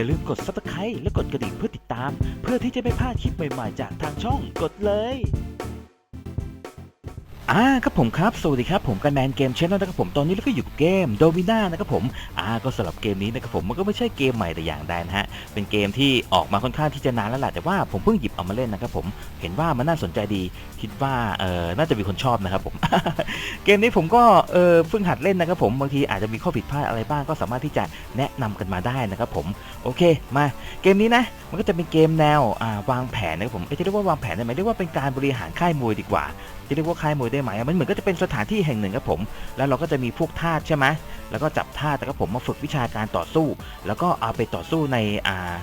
อย่าลืมกด subscribe และกดกระดิ่งเพื่อติดตาม เพื่อที่จะไม่พลาดคลิปใหม่ๆ จากทางช่องกดเลย อ่าครับผมครับ สวัสดีครับผมกันแมนเกมชแนลนะครับผมตอนนี้เราก็อยู่กับเกมโดมิน่านะครับผมอ่าก็สำหรับเกมนี้นะครับผมมันก็ไม่ใช่เกมใหม่แต่อย่างใดนะฮะเป็นเกมที่ออกมาค่อนข้างที่จะนานแล้วแหละแต่ว่าผมเพิ่งหยิบเอามาเล่นนะครับผมเห็นว่ามันน่าสนใจดีคิดว่าเออน่าจะมีคนชอบนะครับผมเกมนี้ผมก็เออเพิ่งหัดเล่นนะครับผมบางทีอาจจะมีข้อผิดพลาดอะไรบ้างก็สามารถที่จะแนะนำกันมาได้นะครับผมโอเคมาเกมนี้นะมันก็จะเป็นเกมแนวอ่าวางแผนนะครับผมจะเรียกว่าวางแผนได้ไหมเรียกว่าเป็นการบริหารค่ายมวยดีกว่า จะเรียกว่าค่ายมวยได้ไหมมันเหมือนก็จะเป็นสถานที่แห่งหนึ่งครับผม แล้วเราก็จะมีพวกท่าใช่ไหมแล้วก็จับท่าแล้วก็ผมมาฝึกวิชาการต่อสู้ แล้วก็เอาไปต่อสู้ในอ่า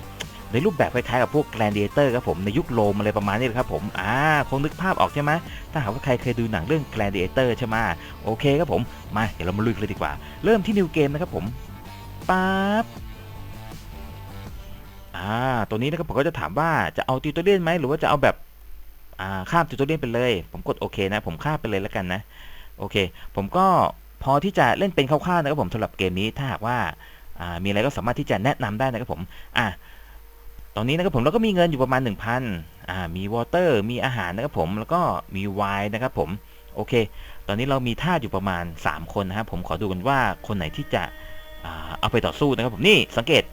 ในรูปแบบคล้ายๆกับพวกแกลนเดเตอร์ครับผมในยุคโรมอะไรประมาณนี้เลยครับผมอ่าคงนึกภาพออกใช่ไหมถ้าหากว่าใครเคยดูหนังเรื่องแกลนเดเตอร์ใช่ไหมโอเคครับผมมาเดี๋ยวเรามาลุยกันเลยดีกว่า เริ่มที่นิวเกมนะครับผมปั๊บอ่าตัวนี้นะครับผมก็จะถามว่าจะเอาติวตัวเลียนไหมหรือว่าจะเอาแบบ ข้ามติวตัวเลียนไปเลย ผมกดโอเคนะ ผมข้ามไปเลยแล้วกันนะ โอเค ผมก็พอที่จะเล่นเป็นคร่าวๆนะครับผมสำหรับเกมนี้ถ้าหากว่าอ่ามีอะไรก็สามารถที่จะแนะนำได้นะครับผมอ่าตอนนี้นะครับผมเราก็มีเงินอยู่ประมาณ 1,000อ่ามีวอเตอร์มีอาหารนะครับผมแล้วก็มีไวน์นะครับผมโอเค ตอนนี้เรามีท่าอยู่ประมาณ 3 คนนะครับผมขอดูกันว่าคนไหนที่จะอ่าเอาไปต่อสู้นะครับผมนี่สังเกต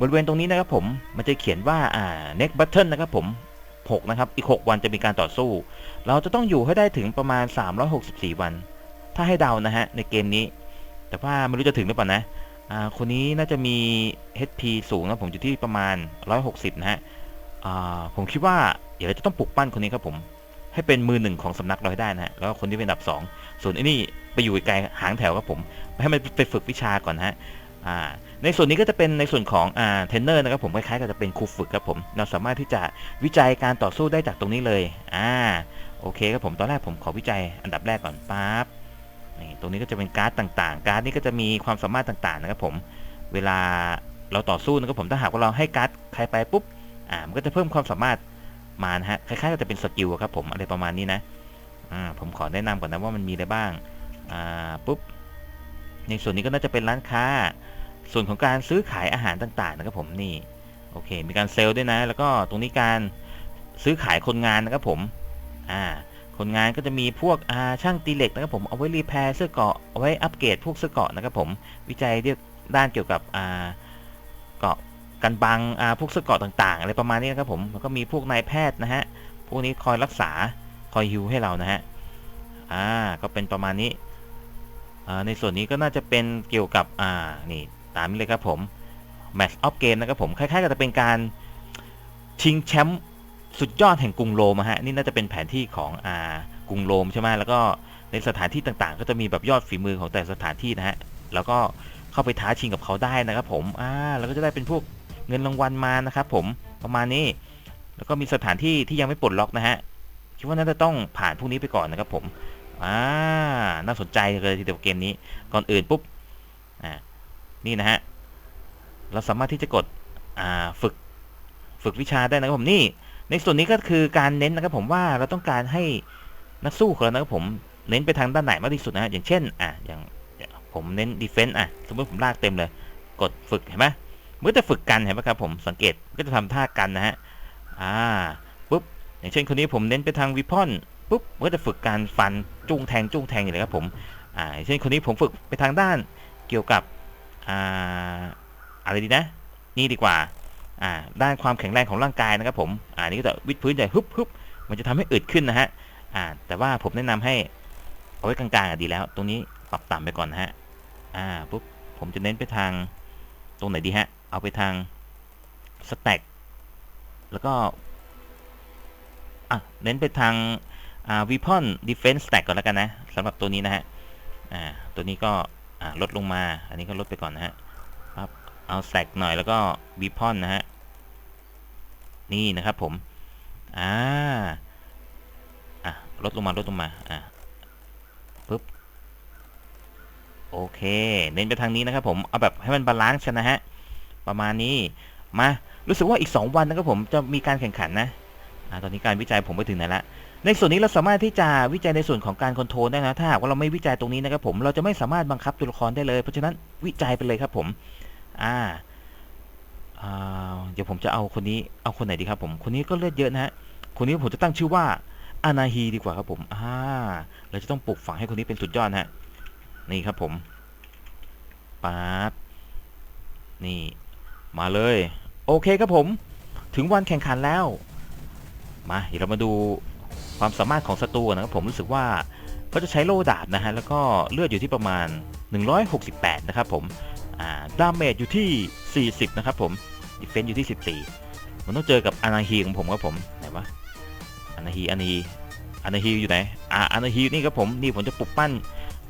บริเวณตรงนี้นะครับผมมันจะเขียนว่าอ่า next button นะครับผม 6 นะครับ อีก 6 วันจะมีการต่อสู้ เราจะต้องอยู่ให้ได้ถึงประมาณ 364 วัน ถ้าให้เดานะฮะในเกมนี้ แต่ว่าไม่รู้จะถึงหรือเปล่านะอ่าคนนี้น่าจะมี HP สูงนะผมอยู่ที่ประมาณ 160 นะฮะอ่าผมคิดว่าเดี๋ยวเราจะต้องปลุกปั้นคนนี้ครับผม ให้เป็นมือหนึ่งของสำนักเราให้ได้นะฮะ แล้วคนที่เป็นอันดับ 2 ส่วนไอ้นี่ไปอยู่ไกลหางแถวครับผม ให้มันไปฝึกวิชาก่อนนะฮะ อ่าในส่วนนี้ก็จะเป็นในส่วนของอ่าเทรนเนอร์นะครับผมคล้ายๆกับจะเป็นครูฝึกครับผมเราสามารถที่จะวิจัยการต่อสู้ได้จากตรงนี้เลยอ่าโอเคครับผมตอนแรกผมขอวิจัยอันดับแรกก่อนปั๊บนี่ตรงนี้ก็จะเป็นการ์ดต่างๆ การ์ดนี้ก็จะมีความสามารถต่างๆนะครับผมเวลาเราต่อสู้นะครับผมถ้าหากว่าเราให้การ์ดใครไปปุ๊บอ่ามันก็จะเพิ่มความสามารถมานะฮะคล้ายๆกับจะเป็นสกิลครับผมอะไรประมาณนี้นะอ่าผมขอแนะนำก่อนนะว่ามันมีอะไรบ้างอ่าปุ๊บในส่วนนี้ก็น่าจะเป็นร้านค้า ส่วนของการซื้อขายอาหารต่างๆนะครับผมนี่โอเค มีการเซลล์ด้วยนะ แล้วก็ตรงนี้การซื้อขายคนงานนะครับผมอ่าคนงานก็จะมีพวกอ่าช่างตีเหล็กนะครับผมเอาไว้รีแพร์เสื้อเกาะเอาไว้อัปเกรดพวกเสื้อเกาะนะครับผมวิจัยเรื่องด้านเกี่ยวกับอ่าเกาะกันบังอ่าพวกเสื้อเกาะต่างๆอะไรประมาณนี้นะครับผมแล้วก็มีพวกนายแพทย์นะฮะพวกนี้คอยรักษาคอยฮิวให้เรานะฮะอ่าก็เป็นประมาณนี้อ่าในส่วนนี้ก็น่าจะเป็นเกี่ยวกับอ่านี่ ตามนี้เลยครับผม Match of Game นะครับผม คล้ายๆกับจะเป็นการชิงแชมป์สุดยอดแห่งกรุงโรมฮะ นี่น่าจะเป็นแผนที่ของอ่ากรุงโรมใช่ไหมแล้วก็ในสถานที่ต่างๆ ก็จะมีแบบยอดฝีมือของแต่สถานที่นะฮะ แล้วก็เข้าไปท้าชิงกับเขาได้นะครับผม อ่า แล้วก็จะได้เป็นพวกเงินรางวัลมานะครับผม ประมาณนี้ แล้วก็มีสถานที่ที่ยังไม่ปลดล็อกนะฮะ คิดว่าน่าจะต้องผ่านพวกนี้ไปก่อนนะครับผม อ่า น่าสนใจเลยทีเดียวเกมนี้ ก่อนอื่นปุ๊บ อ่า นี่นะฮะ เราสามารถที่จะกดฝึกฝึกวิชาได้นะครับผมนี่ ในส่วนนี้ก็คือการเน้นนะครับผมว่าเราต้องการให้นักสู้ของเรานะครับผมเน้นไปทางด้านไหนมากที่สุดนะฮะอย่างเช่นอะอย่างผมเน้นดีเฟนต์อะสมมติผมลากเต็มเลย กดฝึกเห็นไหมมันก็จะฝึกกันเห็นไหมครับผมสังเกตก็จะทำท่ากันนะฮะอ่าปุ๊บอย่างเช่นคนนี้ผมเน้นไปทางวิพอนปุ๊บมันก็จะฝึกการฟันจุ้งแทงจุ้งแทงอย่างไรครับผมอ่าอย่างเช่นคนนี้ผมฝึกไปทางด้านเกี่ยวกับ อ่าอะไรดีนะ นี่ดีกว่าอ่าด้านความแข็งแรงของร่างกายนะครับผมอ่านี่ก็จะวิดพื้นใหญ่ฮึบฮึบมันจะทำให้อึดขึ้นนะฮะอ่าแต่ว่าผมแนะนำให้เอาไว้กลางๆอะดีแล้ว ตรงนี้ปรับต่ำไปก่อนนะฮะอ่าปุ๊บผมจะเน้นไปทางตรงไหนดีฮะ เอาไปทางสแต็กแล้วก็อะเน้นไปทางอ่า weapon defense stack ก่อนแล้วกันนะสำหรับตัวนี้นะฮะอ่าตัวนี้ก็ อ่าลดลงมา อันนี้ก็ลดไปก่อนนะฮะเอาแสกหน่อยแล้วก็บีพอนนะฮะ นี่นะครับผม อ่า อะลดลงมาลดลงมา อะปึ๊บ โอเค เน้นไปทางนี้นะครับผม เอาแบบให้มันบาลานซ์นนะฮะ ประมาณนี้ มา รู้สึกว่าอีก 2 วันนะครับผม จะมีการแข่งขันนะ อ่า ตอนนี้การวิจัยผมไปถึงไหนละ ในส่วนนี้เราสามารถที่จะวิจัยในส่วนของการคอนโทรลได้นะถ้าหากว่าเราไม่วิจัยตรงนี้นะครับผมเราจะไม่สามารถบังคับตัวละครได้เลย เพราะฉะนั้นวิจัยไปเลยครับผมอ่าเดี๋ยวผมจะเอาคนนี้เอาคนไหนดีครับผม คนนี้ก็เลือดเยอะนะฮะคนนี้ผมจะตั้งชื่อว่าอานาฮีดีกว่าครับผมอ่าเราจะต้องปลูกฝังให้คนนี้เป็นสุดยอดนะฮะนี่ครับผมป๊าบนี่มาเลย โอเคครับผม ถึงวันแข่งขันแล้ว มาเดี๋ยวเรามาดู ความสามารถของศัตรูนะครับผมรู้สึกว่าเขาจะใช้โล่ดาบนะฮะแล้วก็เลือดอยู่ที่ประมาณ 168 นะครับผมดาเมจอยู่ที่ 40 นะครับผมดิเฟนต์อยู่ที่ 14 มันต้องเจอกับอนาฮีของผมครับผมไหนวะอนาฮีอนาฮีอนาฮีอยู่ไหนอ่าอนาฮีนี่ครับผมนี่ผมจะปลุกปั้น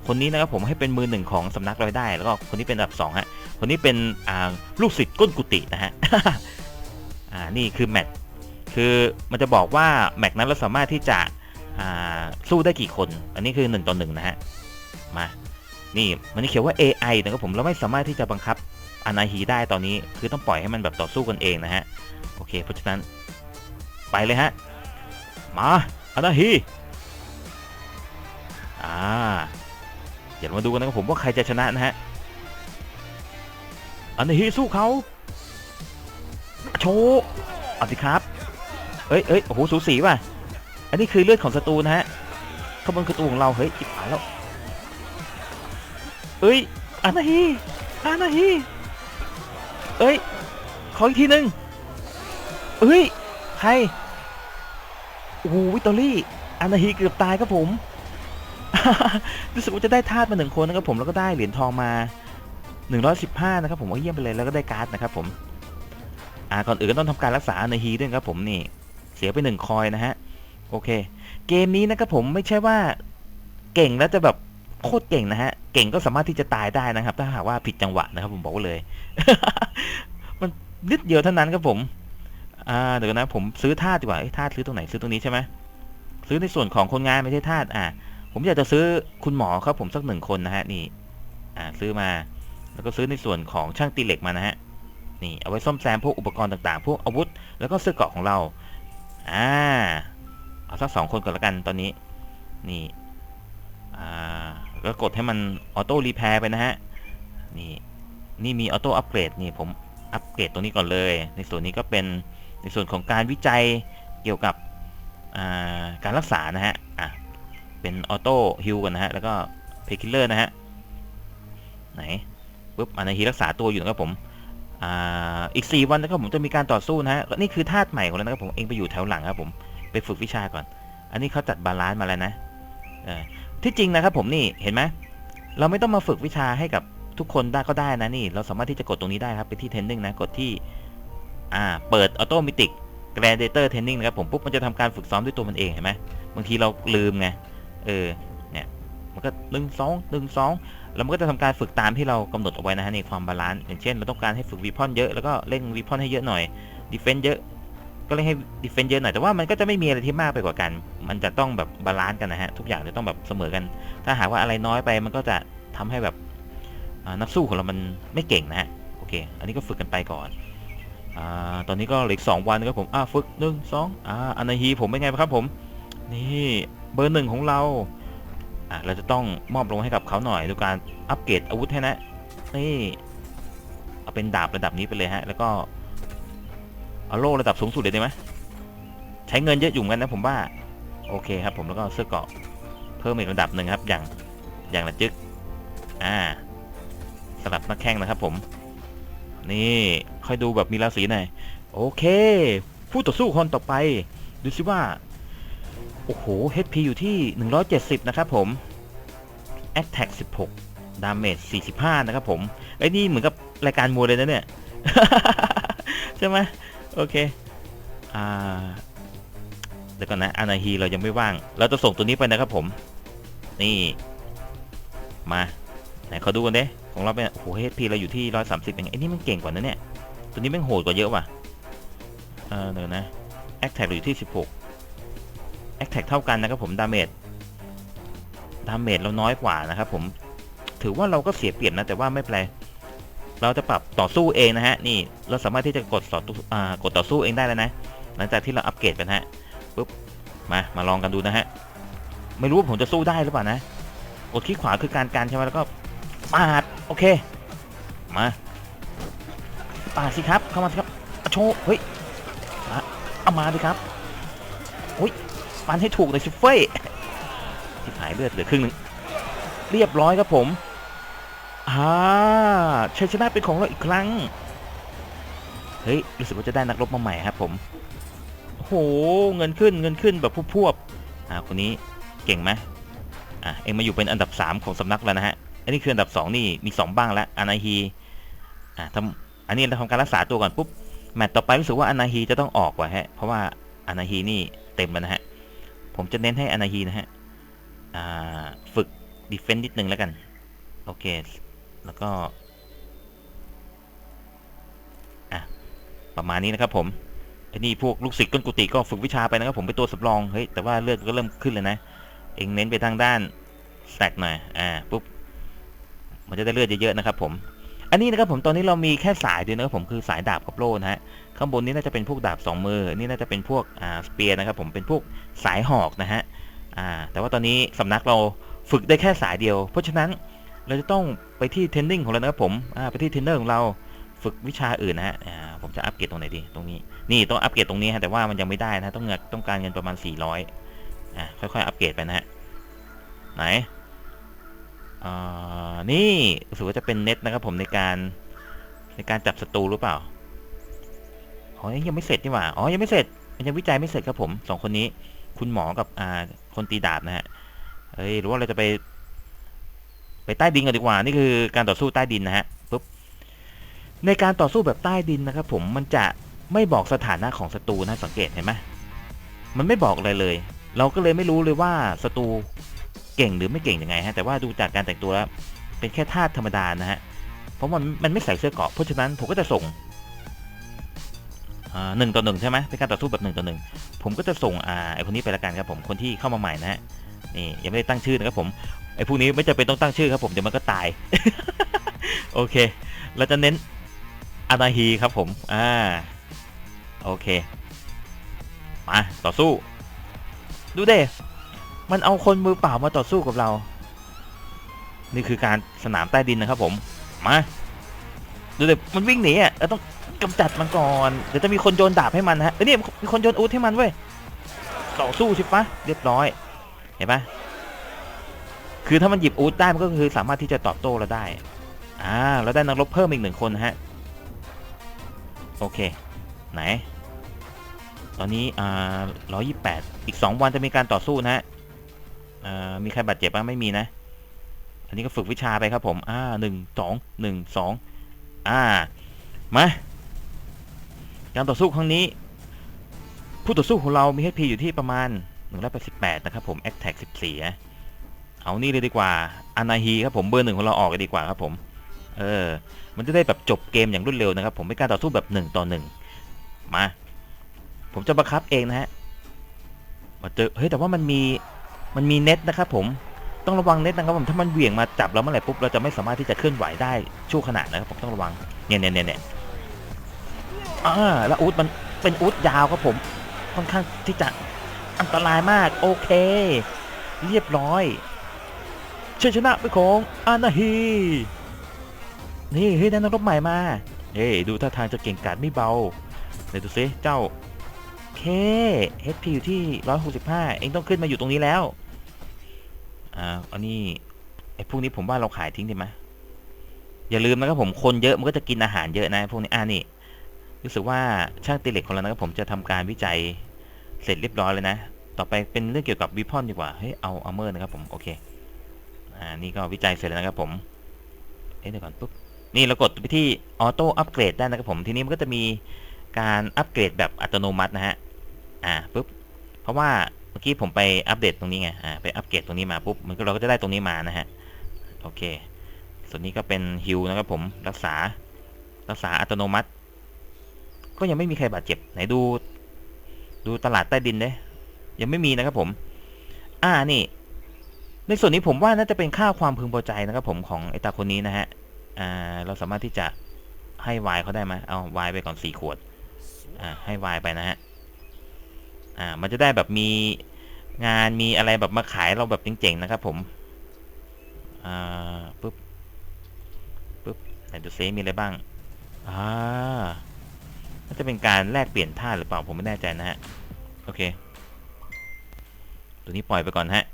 คนนี้นะครับผมให้เป็นมือหนึ่งของสำนักเราได้ แล้วก็คนนี้เป็นอันดับสองฮะคนนี้เป็นอ่าลูกศิษย์ก้นกุฏินะฮะอ่านี่คือแมตช์ คือมันจะบอกว่าแมตช์นั้นเราสามารถที่จะสู้ได้กี่คน อันนี้คือ1ต่อ1นะฮะ มา นี่มันเขียนว่า AI นะครับผมเราไม่สามารถที่จะบังคับอานาฮีได้ตอนนี้ คือต้องปล่อยให้มันแบบต่อสู้กันเองนะฮะ โอเค เพราะฉะนั้นไปเลยฮะ มาอานาฮีอ่าเดี๋ยวมาดูกันนะครับผมว่าใครจะชนะนะฮะอานาฮีสู้เขาโชว์เอาสิครับ อ้ยเอ้ยโอ้โหสูสีว่ะ อันนี้คือเลือดของศัตรูนะฮะขบวนศัตรูของเราเฮ้ยจิบหายแล้วเอ้ยอานาฮีอานาฮีเอ้ยขออีกทีหนึ่งเอ้ยใครโอ้โหวิตตอรี่อานาฮีเกือบตายครับผมรู้สึกว่าจะได้ธาตุมาหนึ่งคนนะครับผมแล้วก็ได้เหรียญทองมา 115 นะครับผมว่าเยี่ยมไปเลยแล้วก็ได้การ์ดนะครับผมอ่าก่อนอื่นก็ต้องทำการรักษาในาฮีด้วยครับผมนี่ เสียไปหนึ่งคอยนะฮะ โอเค เกมนี้นะครับผมไม่ใช่ว่าเก่งแล้วจะแบบโคตรเก่งนะฮะ เก่งก็สามารถที่จะตายได้นะครับ ถ้าหากว่าผิดจังหวะนะครับ ผมบอกเลย มันนิดเดียวเท่านั้นครับผม อ่าเดี๋ยวนะผมซื้อธาตุดีกว่าธาตุซื้อตรงไหนซื้อตรงนี้ใช่ไหมซื้อในส่วนของคนงานไม่ใช่ธาตุอ่า ผมอยากจะซื้อคุณหมอครับผมสักหนึ่งคนนะฮะนี่อ่าซื้อมา แล้วก็ซื้อในส่วนของช่างตีเหล็กมานะฮะนี่เอาไว้ซ่อมแซมพวกอุปกรณ์ต่างๆ พวกอาวุธ แล้วก็เสื้อเกราะของเรา อ่า เอาสักสองคนก่อนละกันตอนนี้ นี่ อ่าแล้วกดให้มันออโต้รีแพร์ไปนะฮะ นี่ นี่มีออโต้อัปเกรดนี่ผมอัปเกรดตรงนี้ก่อนเลย ในส่วนนี้ก็เป็นในส่วนของการวิจัยเกี่ยวกับาการรักษานะฮะ อะ เป็นออโต้ฮิลกันนะฮะ แล้วก็เพคิลเลอร์นะฮะ ไหนปุ๊บอันนี้รักษาตัวอยู่นะครับผม อ่าอีก 4 วันนะครับผมจะมีการต่อสู้นะฮะนี่คือธาตุใหม่ของเรานะครับผมเองไปอยู่แถวหลังครับผมไปฝึกวิชาก่อน อันนี้เขาจัดบาลานซ์มาแล้วนะที่จริงนะครับผมนี่เห็นไหมเราไม่ต้องมาฝึกวิชาให้กับทุกคนได้ก็ได้นะนี่ เราสามารถที่จะกดตรงนี้ได้ครับไปที่เทนนิ่งนะกดที่อ่าเปิดออโตมิติกแกรนเดเตอร์เทนนิ่งนะครับผมปุ๊บมันจะทำการฝึกซ้อมด้วยตัวมันเองเห็นไหมบางทีเราลืมไงเออเนี่ยมันก็หนึ่งสองหนึ่งสอง แล้วมันก็จะทำการฝึกตามที่เรากำหนดเอาไว้นะฮะในความบาลานซ์อย่างเช่นเราต้องการให้ฝึกวีพอนเยอะแล้วก็เร่งวีพอนให้เยอะหน่อยดีเฟนต์เยอะก็เร่งให้ดีเฟนต์เยอะหน่อยแต่ว่ามันก็จะไม่มีอะไรที่มากไปกว่ากัน มันจะต้องแบบบาลานซ์กันนะฮะทุกอย่างจะต้องแบบเสมอกัน ถ้าหากว่าอะไรน้อยไปมันก็จะทำให้แบบนักสู้ของเรามันไม่เก่งนะฮะโอเค อันนี้ก็ฝึกกันไปก่อนอตอนนี้ก็เหลือสองวันนะครับผมอ่าฝึกหนึ่งสองอ่าอนาฮีผมเป็นไงครับผม นี่เบอร์หนึ่งของเรา อะเราจะต้องมอบลงให้กับเขาหน่อยด้วยการอัปเกรดอาวุธให้นะนี่เอาเป็นดาบระดับนี้ไปเลยฮะ แล้วก็เอาโล่ระดับสูงสุดเลยได้ไหมใช้เงินเยอะอยู่มกันนะผมว่า โอเคครับ ผมแล้วก็เสื้อเกราะเพิ่มอีกระดับหนึ่งครับ อย่างอย่างละจึกอ่าสลับนักแข่งนะครับ ผม นี่ค่อยดูแบบมีราศีหน่อยโอเค ผู้ต่อสู้คนต่อไป ดูสิว่า โอ้โห HP อยู่ที่ 170 นะครับผม Attack 16 Damage 45 นะครับผม ไอ้นี่เหมือนกับรายการมวยเลยนะเนี่ย ใช่ไหมโอเค อ่า เดี๋ยวก่อนนะ อานาฮีเรายังไม่ว่าง เราจะส่งตัวนี้ไปนะครับผม นี่ มา ไหนเขาดูกันเด้ของเราเป็นโอ้โห HP เราอยู่ที่ 130เองไอ้นี่มันเก่งกว่านะเนี่ย ตัวนี้ม่งโหดกว่าเยอะว่ะ เออเดี๋ยวนะ Attack เราอยู่ที่ 16 แอคแท็กเท่ากันนะครับผมดาเมจดาเมจเราน้อยกว่านะครับผมถือว่าเราก็เสียเปรียบนะแต่ว่าไม่เป็นไรเราจะปรับต่อสู้เองนะฮะนี่เราสามารถที่จะกดต่อสู้อ่ากดต่อสู้เองได้แล้วนะ หลังจากที่เราอัปเกรดกันฮะปุ๊บมามาลองกันดูนะฮะไม่รู้ว่าผมจะสู้ได้หรือเปล่านะกดคลิกขวาคือการการใช่ไหมแล้วก็ปาดโอเคมาปาดสิครับเข้ามาสิครับโชว์เฮ้ยมาเอามาดิครับอุ้ย ฟันให้ถูกเลยชิฟเฟ่ที่หายเลือดเหลือครึ่งหนึงเรียบร้อยครับผมอ่าชัยชนะเป็นของเราอีกครั้ง เฮ้ย รู้สึกว่าจะได้นักรบมาใหม่ครับผมโห เงินขึ้นเงินขึ้นแบบพวบๆอ่าคนนี้เก่งไหมอะเองมาอยู่เป็นอันดับ 3 ของสำนักแล้วนะฮะ อันนี้คืออันดับ 2 นี่มี 2 บ้างแล้วอนาฮีอ่าทำอันนี้เราทำการรักษาตัวก่อนปุ๊บแมตต์ต่อไปรู้สึกว่าอนาฮีจะต้องออกว่ะฮะ เพราะว่าอนาฮีนี่เต็มแล้วนะฮะ ผมจะเน้นให้อนาฮีนะฮะฝึกดีเฟนต์นิดนึงแล้วกัน โอเค แล้วก็ อะ ประมาณนี้นะครับผมไอ้นี่พวกลูกศิษย์ก้นกุฏิก็ฝึกวิชาไปนะครับผมเป็นตัวสำรอง เฮ้ย แต่ว่าเลือดก็เริ่มขึ้นเลยนะ เองเน้นไปทางด้านแตกหน่อย อ่า ปุ๊บ มันจะได้เลือดเยอะๆนะครับผม อันนี้นะครับผมตอนนี้เรามีแค่สายเดียวนะครับผมคือสายดาบกับโล่นะฮะข้างบนนี้น่าจะเป็นพวกดาบสองมือนี่น่าจะเป็นพวกอ่าสเปียร์นะครับผมเป็นพวกสายหอกนะฮะอ่าแต่ว่าตอนนี้สำนักเราฝึกได้แค่สายเดียว เพราะฉะนั้นเราจะต้องไปที่เทรนนิ่งของเรานะครับผมอ่าไปที่เทรนเนอร์ของเราฝึกวิชาอื่นนะฮะอ่าผมจะอัปเกรดตรงไหนดีตรงนี้นี่ต้องอัปเกรดตรงนี้ฮะแต่ว่ามันยังไม่ได้นะต้องเงินต้องการเงินประมาณ 400อ่าค่อยๆอัปเกรดไปนะฮะไหน นี่รู้สึกว่าจะเป็นเน็ตนะครับผมในการในการจับศัตรูหรือเปล่า อ๋อ ยังไม่เสร็จนี่หว่า อ๋อ ยังไม่เสร็จ มันยังวิจัยไม่เสร็จครับผมสองคนนี้ คุณหมอกับอ่าคนตีดาบนะฮะ เฮ้ย หรือว่าเราจะไป ไปใต้ดินกันดีกว่า นี่คือการต่อสู้ใต้ดินนะฮะ ปุ๊บ ในการต่อสู้แบบใต้ดินนะครับผม มันจะไม่บอกสถานะของศัตรูนะสังเกตเห็นไหมมันไม่บอกอะไรเลย เราก็เลยไม่รู้เลยว่าศัตรู เก่งหรือไม่เก่งยังไงฮะแต่ว่าดูจากการแต่งตัวแล้วเป็นแค่ธาตุธรรมดานะฮะเพราะมันมันไม่ใส่เสื้อเกราะเพราะฉะนั้นผมก็จะส่งหนึ่งต่อหนึ่งใช่ไหมเป็นการต่อสู้แบบหนึ่งต่อหนึ่งผมก็จะส่งอ่าไอคนนี้ไปละกันครับผมคนที่เข้ามาใหม่นะฮะนี่ยังไม่ได้ตั้งชื่อนะครับผมไอพวกนี้ไม่จำเป็นต้องตั้งชื่อครับผมเดี๋ยวมันก็ตายโอเค เราจะเน้นอานาฮีครับผมอ่าโอเคมาต่อสู้ ดูเด้ มันเอาคนมือเปล่ามาต่อสู้กับเรา นี่คือการสนามใต้ดินนะครับผม มาดูเด้มันวิ่งหนีอะเราต้องกำจัดมันก่อน เดี๋ยวจะมีคนโยนดาบให้มันฮะเอ้ยนี่มีคนโยนอูดให้มันเว้ยต่อสู้ใช่ปะเรียบร้อย เห็นปะคือถ้ามันหยิบอูดได้มันก็คือสามารถที่จะตอบโต้เราได้ อ่า เราได้นักรบเพิ่มอีกหนึ่งคนนะฮะ โอเค ไหน ตอนนี้ อ่าร้อยยี่แปดอีกสองวันจะมีการต่อสู้นะฮะ มีใครบาดเจ็บบ้างไม่มีนะ อันนี้ก็ฝึกวิชาไปครับผม อ่าหนึ่งสองหนึ่งสองอ่า มา การต่อสู้ครั้งนี้ ผู้ต่อสู้ของเรามี HP อยู่ที่ประมาณ188นะครับผม Attack 14นะเอานี่เลยดีกว่าอนาฮีครับผมเบอร์หนึ่งของเราออกเลยดีกว่าครับผม เออ มันจะได้แบบจบเกมอย่างรวดเร็วนะครับ ผมเป็นการต่อสู้แบบหนึ่งต่อหนึ่งมา ผมจะบังคับเองนะฮะมาเจอเฮ้ยแต่ว่ามันมี มันมีเน็ตนะครับผมต้องระวังเน็ตนะครับผมถ้ามันเหวี่ยงมาจับเราเมื่อไหร่ปุ๊บเราจะไม่สามารถที่จะเคลื่อนไหวได้ชั่วขณะนะครับผมต้องระวังเนี่ยเนี่ยเนี่ยเนี่ยอ่าแล้วอูดมันเป็นอูดยาวครับผมค่อนข้างที่จะอันตรายมากโอเค เรียบร้อยชัยชนะเป็นของอานาฮีนี่เฮ้ยได้นักรบใหม่มาเฮ้ยดูท่าทางจะเก่งกาจไม่เบาเดี๋ยวดูซิเจ้าเค HP อยู่ที่ 165 เองต้องขึ้นมาอยู่ตรงนี้แล้ว อ่าอันนี้ไอ้พวกนี้ผมว่าเราขายทิ้งดีไหมอย่าลืมนะครับผมคนเยอะมันก็จะกินอาหารเยอะนะพวกนี้อ่านี่รู้สึกว่าช่างตีเหล็กของเรานะครับผมจะทำการวิจัยเสร็จเรียบร้อยเลยนะ ต่อไปเป็นเรื่องเกี่ยวกับวิพอนดีกว่า เฮ้ย เอาอัลเมอร์นะครับผม โอเค อ่า นี่ก็วิจัยเสร็จแล้วนะครับผม เอ๊ะเดี๋ยวก่อนปุ๊บ นี่เรากดไปที่ออโต้อัปเกรดได้นะครับผม ทีนี้มันก็จะมีการอัปเกรดแบบอัตโนมัตินะฮะ อ่า ปุ๊บ เพราะว่า เมื่อกี้ผมไปอัปเดตตรงนี้ไง อ่า ไปอัปเกรดตรงนี้มาปุ๊บ มันก็เราก็จะได้ตรงนี้มานะฮะ โอเค ส่วนนี้ก็เป็นฮิลนะครับผม รักษา รักษาอัตโนมัติ ก็ยังไม่มีใครบาดเจ็บ ไหนดู ดูตลาดใต้ดินเด้ยังไม่มีนะครับผม อ่า นี่ ในส่วนนี้ผมว่าน่าจะเป็นค่าความพึงพอใจนะครับผมของไอตาคนนี้นะฮะ อ่า เราสามารถที่จะให้วายเขาได้ไหมเอาวายไปก่อนสี่ขวด อ่า ให้วายไปนะฮะ อ่า มันจะได้แบบมีงานมีอะไรแบบมาขายเราแบบเจ๋งๆนะครับ ผม อ่าปุ๊บปุ๊บไหนดูซิมีอะไรบ้าง อ่าในน่าจะเป็นการแลกเปลี่ยนท่าหรือเปล่าผมไม่แน่ใจนะฮะ โอเค ตัวนี้ปล่อยไปก่อนฮะ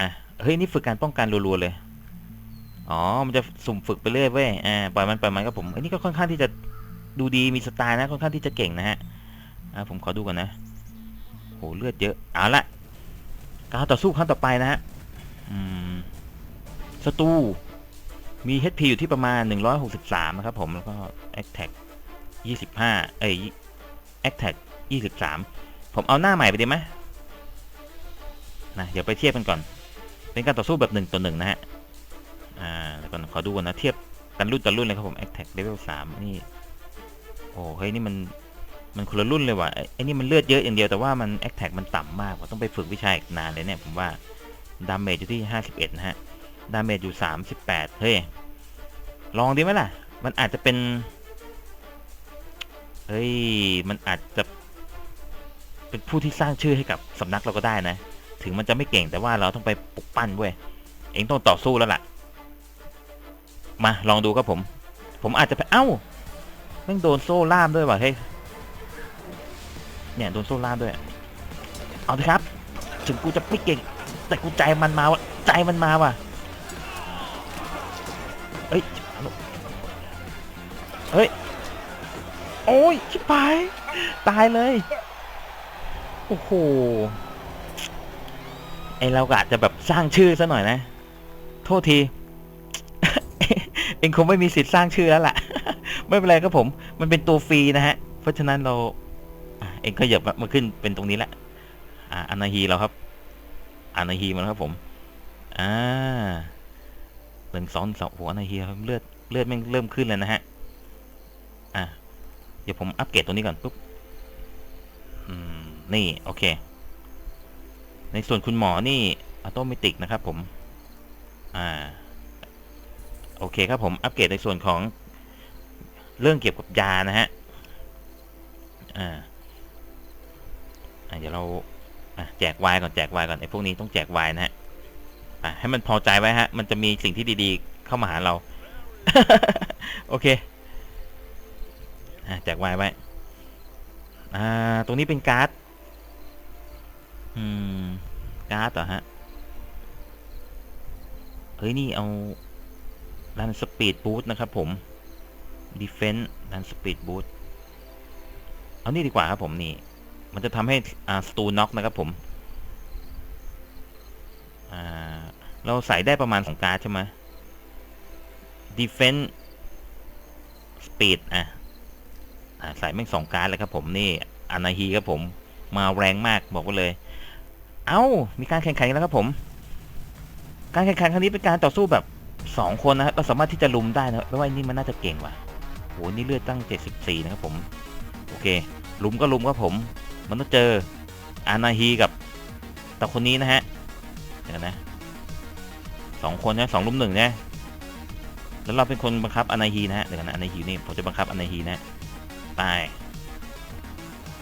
อะ เฮ้ย นี่ฝึกการป้องกันรัวๆเลย อ๋อ มันจะสุ่มฝึกไปเรื่อยเว้ย อ่า ปล่อยมันปล่อยมันครับผม อันนี้ก็ค่อนข้างที่จะดูดีมีสไตล์นะค่อนข้างที่จะเก่งนะฮะ อ่าผมขอดูก่อนนะโหเลือดเยอะเอาละการต่อสู้ครั้งต่อไปนะฮะอืมศัตรูมี HP อยู่ที่ประมาณ 163 นะครับผมแล้วก็ Attack 25 เอ้ย Attack 23 ผมเอาหน้าใหม่ไปดีไหมนะเดี๋ยวไปเทียบกันก่อน เป็นการต่อสู้แบบ1ต่อ1นะฮะ อ่าแล้วก่อนขอดูก่อนนะ เทียบกันรุ่นต่อรุ่นเลยครับผม Attack Level 3 นี่ โอ้เฮ้ยนี่มัน มันคนละรุ่นเลยว่ะไอ้นี่มันเลือดเยอะอย่างเดียวแต่ว่ามัน Attack มันต่ำมากว่ะต้องไปฝึกวิชาอีกนานเลยเนี่ยผมว่าดาเมจอยู่ที่ 51 นะฮะ ดาเมจอยู่ 38 เฮ้ย ลองดีไหมล่ะ มันอาจจะเป็น เฮ้ย มันอาจจะ เป็นผู้ที่สร้างชื่อให้กับสำนักเราก็ได้นะ ถึงมันจะไม่เก่งแต่ว่าเราต้องไปปลุกปั้นเว้ย เองต้องต่อสู้แล้วล่ะ มาลองดูครับผม ผมอาจจะไปเอ้าแม่งโดนโซ่ล่ามด้วยว่ะเฮ้ย เนี่ยโดนโซล่าด้วย เอาเถอะครับ ถึงกูจะไม่เก่ง แต่กูใจมันมาว่ะใจมันมาว่ะเอ้ยเฮ้ย โอ้ยชิบหายตายเลย โอ้โห ไอเราก็จะแบบสร้างชื่อซะหน่อยนะ โทษที เองคงไม่มีสิทธิ์สร้างชื่อแล้วล่ะ ไม่เป็นไรครับผม มันเป็นตัวฟรีนะฮะ เพราะฉะนั้นเรา เองก็หยียบมาขึ้นเป็นตรงนี้แหละอ่าอนาฮีเราครับอนาฮีมันครับผมอ่าหนึ่งสองสองหัวอนาฮีครับเลือดเลือดแม่งเริ่มขึ้นแล้วนะฮะอะเดี๋ยวผมอัปเกรดตัวนี้ก่อนปุ๊บอืมนี่โอเค ในส่วนคุณหมอนี่ออโตเมติกนะครับผมอ่าโอเคครับผมอัปเกรดในส่วนของเรื่องเกี่ยวกับยานะฮะอ่า เดี๋ยวเราแจกวายก่อนแจกวายก่อนไอ้พวกนี้ต้องแจกวายนะฮะให้มันพอใจไว้ฮะ มันจะมีสิ่งที่ดีๆ เข้ามาหาเรา โอเคอแจกวายไว้อ่าตรงนี้เป็นการ์ด อืม การ์ดเหรอฮะ เฮ้ย นี่เอารันสปีดบูทนะครับผมดีเฟน s ์รันสปีดบูทเอานี่ดีกว่าครับผมนี่ มันจะทำให้อ่าสตูน็อกนะครับผมอ่าเราใส่ได้ประมาณสองการ์ดใช่ไหมดีเฟน s ์สปีดอะอ่าใส่แม่งสองการ์ดเลยครับผมนี่อนาฮีครับผมมาแรงมากบอกไว้เลย เอ้ามีการแข่งขันกันแล้วครับผม การแข่งขันครั้งนี้เป็นการต่อสู้แบบสองคนนะครับเราสามารถที่จะลุมได้นะแปลว่านี่มันน่าจะเก่งว่ะโหนี่เลือดตั้ง 74 นะครับผม โอเค ลุมก็ลุมครับผม มันต้องเจออานาฮีกับตาคนนี้นะฮะ เดี๋ยวนะสองคนนะสองลุมหนึ่งนะแล้วเราเป็นคนบังคับอานาฮีนะฮะ เดี๋ยวนะอานาฮีนี่ผมจะบังคับอานาฮีนะไป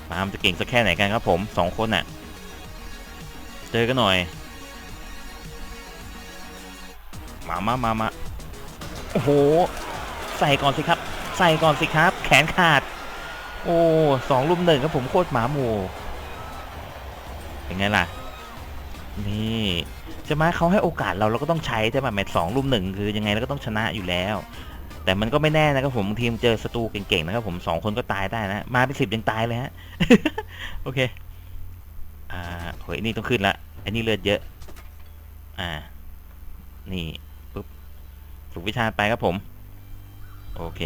ปามจะเก่งสักแค่ไหนกันครับผมสองคนน่ะ เจอกันหน่อย มามามามาโอ้โห ใส่ก่อนสิครับ ใส่ก่อนสิครับ แขนขาด โอ้สองลุมหนึ่งครับผมโคตรหมาหมูเป็นไงล่ะ นี่ใช่ไหมเขาให้โอกาสเราเราก็ต้องใช้ใช่ไหมแมตช์สองลุมหนึ่งคือยังไงเราก็ต้องชนะอยู่แล้ว แต่มันก็ไม่แน่นะครับผมทีมเจอศัตรูเก่งๆนะครับผมสองคนก็ตายได้นะมาเป็นสิบยังตายเลยฮะโอเคอ่าเฮ้ยนี่ต้องขึ้นละอันนี้เลือดเยอะ อ่า นี่ปุ๊บฝึกวิชาไปครับผม โอเค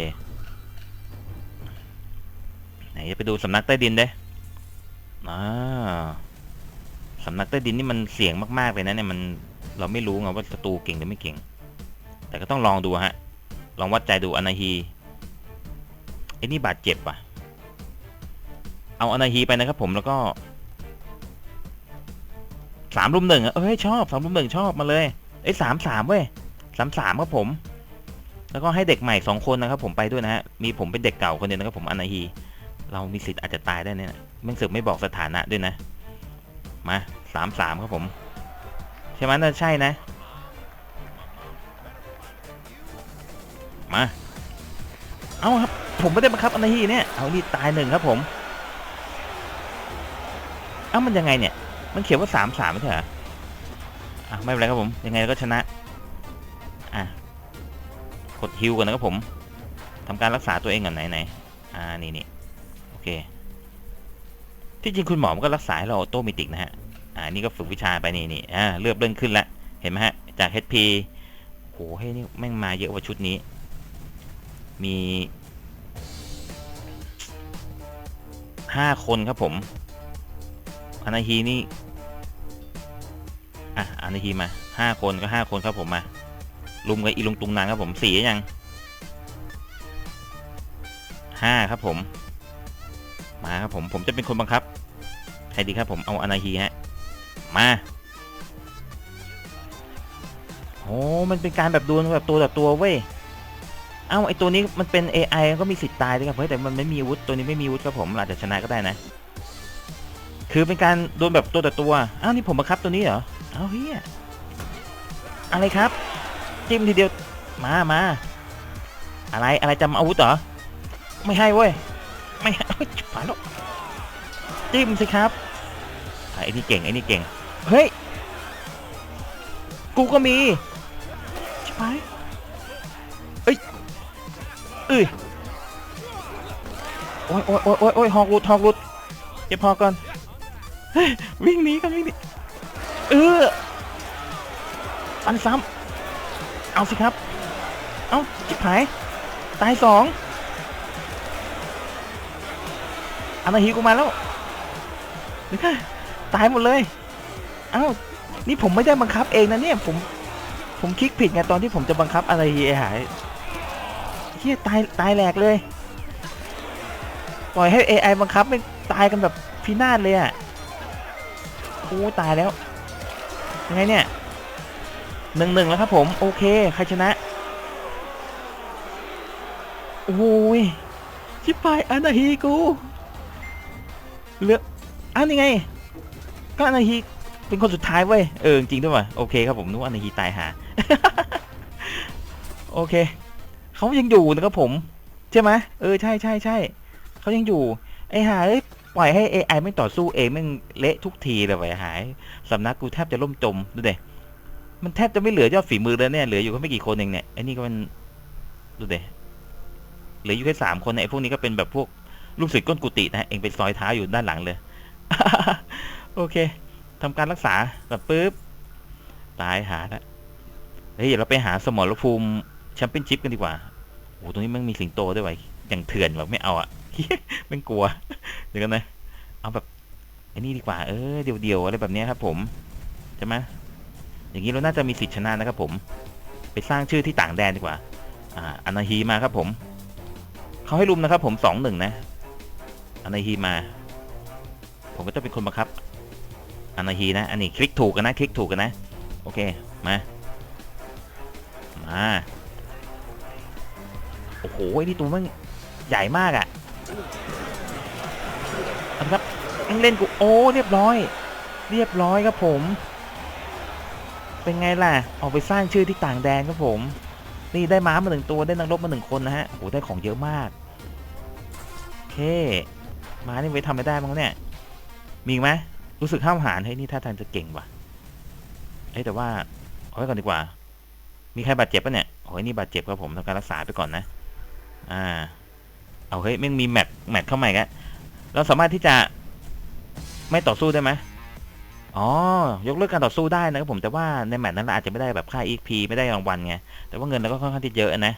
ไหนจะไปดูสำนักใต้ดินเด้อ่าสำนักใต้ดินนี่มันเสี่ยงมากๆเลยนะเนี่ยมันเราไม่รู้ไงว่าศัตรูเก่งหรือไม่เก่ง แต่ก็ต้องลองดูฮะ ลองวัดใจดูอนาฮีไอ้นี่บาดเจ็บว่ะ เอาอนาฮีไปนะครับผมแล้วก็สามรุมหนึ่งเอ้ยชอบสามรุมหนึ่งชอบมาเลยไอ้สามสามเว้ยสามสามครับผม แล้วก็ให้เด็กใหม่สองคนนะครับผมไปด้วยนะฮะมีผมเป็นเด็กเก่าคนเดียวนะครับผมอนาฮี เรามีสิทธิ์อาจจะตายได้เนี่ยแม่งสือกไม่บอกสถานะด้วยนะ มาสามสามครับผม ใช่ไหมน่าใช่นะ มา เอาครับ ผมไม่ได้บังคับอันาฮีเนี่ย เอานี่ตายหนึ่งครับผม เอ้ามันยังไงเนี่ย มันเขียนว่าสามสามไม่ใช่เหรออะไม่เป็นไรครับผม ยังไงก็ชนะ อะ กดฮิวก่อนนะครับผมทำการรักษาตัวเองก่อนไหนไหน อ่า นี่นี่ ที่จริงคุณหมอมันก็รักษาให้เราออโตเมติกนะฮะ อ่านี่ก็ฝึกวิชาไปนี่นี่อ่าเลือดเลื่อนขึ้นแล้วเห็นไหมฮะ จาก HP โหให้นี่แม่งมาเยอะกว่าชุดนี้ มีห้าคนครับผมอนาฮีนี่ อะอนาฮีมาห้าคนก็ห้าคนครับผมมา ลุมกับอีลุงตุงนางครับผมสี่ยังห้าครับผม มาครับผม ผมจะเป็นคนบังคับ ใครดีครับผมเอาอนาฮีฮะ มาโอ้มันเป็นการแบบดวลแบบตัวต่อตัวเว้ย เอ้าไอตัวนี้มันเป็น AI ก็มีสิทธิ์ตายด้วยครับเฮ้ยแต่มันไม่มีอาวุธตัวนี้ไม่มีอาวุธครับผมอาจจะชนะก็ได้นะ คือเป็นการโดนแบบตัวต่อตัว อ้าวนี่ผมบังคับตัวนี้เหรอ เอ้าเฮียอะไรครับจิ้มทีเดียวมามาอะไรอะไรจำอาวุธเหรอ ไม่ให้เว้ย ห้เฮ้ยชิบหายแล้วจิ้มสิครับอะไอ้นี่เก่งไอ้นี่เก่ง เฮ้ย กูก็มีชิบหายเอ้ยโอ้ยโอ้ยโอ้ยโอ้ยโอ้ยหอกหลุดหอกหลุดเก็บหอกก่อนเฮ้ยวิ่งหนีกันวิ่งหนีเอออันซ้ำเอาสิครับ เอาจิบหาย ตายสอง อันาฮีกูมาแล้วเดี๋ยวตายหมดเลย เอ้า นี่ผมไม่ได้บังคับเองนะเนี่ย ผม ผมคลิกผิดไงตอนที่ผมจะบังคับอะไรฮีหายเฮียตายตายแหลกเลย ปล่อยให้ AI บังคับไม่ตายกันแบบพินาศเลยอะโอ้ตายแล้ว ยังไงเนี่ยหนึ่งหนึ่งแล้วครับผม โอเค ใครชนะ โอ้ย ชิบหายอนาฮีกู เลือกอ้าวนี่ไง ก็อนาฮีเป็นคนสุดท้ายเว้ย เออจริงด้วยว่ะโอเคครับผมนึกว่าอนาฮีตายหา โอเค เขายังอยู่นะครับผม ใช่ไหมเออใช่ใช่ใช่ เขายังอยู่ ไอ้หาเอ้ยปล่อยให้ AI ไม่ต่อสู้เองแม่งเละทุกทีเลยไอ้หายสำนักกูแทบจะล่มจมดูเดมันแทบจะไม่เหลือยอดฝีมือแล้วเนี่ยเหลืออยู่แค่ไม่กี่คนเองเนี่ยไอ้นี่ก็มันดูเดเหลืออยู่แค่สามคนไอ้พวกนี้ก็เป็นแบบพวก ลูกศิษย์ก้นกุฏินะเองเป็นซอยเท้าอยู่ด้านหลังเลย โอเคทำการรักษาแบบปุ๊บตายหาแล้วเฮ้ยเดี๋ยวเราไปหาสมรภูมิแชมเปี้ยนชิพกันดีกว่าโอ้ตรงนี้มันมีสิงโตด้วยวะอย่างเถื่อนแบบไม่เอาอะไม่กลัวเดี๋ยวกันนะเอาแบบไอ้นี่ดีกว่าเออเดียวๆอะไรแบบนี้ครับ ผมใช่ไหมอย่างนี้เราน่าจะมีสิทธิชนะนะครับ ผม ไปสร้างชื่อที่ต่างแดนดีกว่า อ่าอนาฮีมาครับผมเขาให้รุมนะครับ ผมสองหนึ่งนะ อนาฮีมา ผมก็จะเป็นคนบังคับอนาฮีนะ อันนี้คลิกถูกกันนะ คลิกถูกกันนะ โอเค มา มา โอ้โหไอ้นี่ตัวมันใหญ่มากอะ่ะอาละครับเล่นกูโอ้เรียบร้อย เรียบร้อยครับผม เป็นไงล่ะ ออกไปสร้างชื่อที่ต่างแดนครับผม นี่ได้ม้ามาหนึ่งตัวได้นักรบมาหนึ่งคนนะฮะโอ้โหได้ของเยอะมากโอเค ม้านี่ไว้ทำไม่ได้มั้งเนี่ย มีไหมรู้สึกห้าวหาญเฮ้ยนี่ท่าทางจะเก่งว่ะเฮ้ยแต่ว่าเอาไว้ก่อนดีกว่า มีใครบาดเจ็บปะเนี่ยโอ้ยนี่บาดเจ็บครับผมทำการรักษาไปก่อนนะ อ่า เอาเฮ้ยม่งมีแมตช์แมตช์เข้ามาอีกแล้วเราสามารถที่จะไม่ต่อสู้ได้ไหมอ๋อยกเลิกการต่อสู้ได้นะครับผมแต่ว่าในแมตช์นั้นเราอาจจะไม่ได้แบบค่า EXP ไม่ได้รางวัลไงแต่ว่าเงินเราก็ค่อนข้างที่เยอะนะ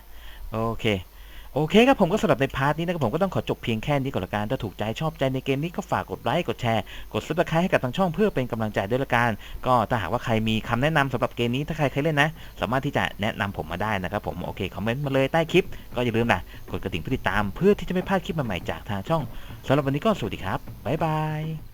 โอเค โอเคครับผมก็สำหรับในพาร์ทนี้นะครับผมก็ต้องขอจบเพียงแค่นี้ก่อนละกันถ้าถูกใจชอบใจในเกมนี้ก็ฝากกดไลค์กดแชร์กดซับสไครต์ให้กับทางช่องเพื่อเป็นกำลังใจด้วยละกันก็ถ้าหากว่าใครมีคำแนะนำสำหรับเกมนี้ถ้าใครเคยเล่นนะ สามารถที่จะแนะนำผมมาได้นะครับผมโอเคคอมเมนต์มาเลยใต้คลิป ก็อย่าลืมนะกดกระดิ่งเพื่อติดตามเพื่อที่จะไม่พลาดคลิปใหม่ๆจากทางช่องสำหรับวันนี้ก็สวัสดีครับบ๊ายบาย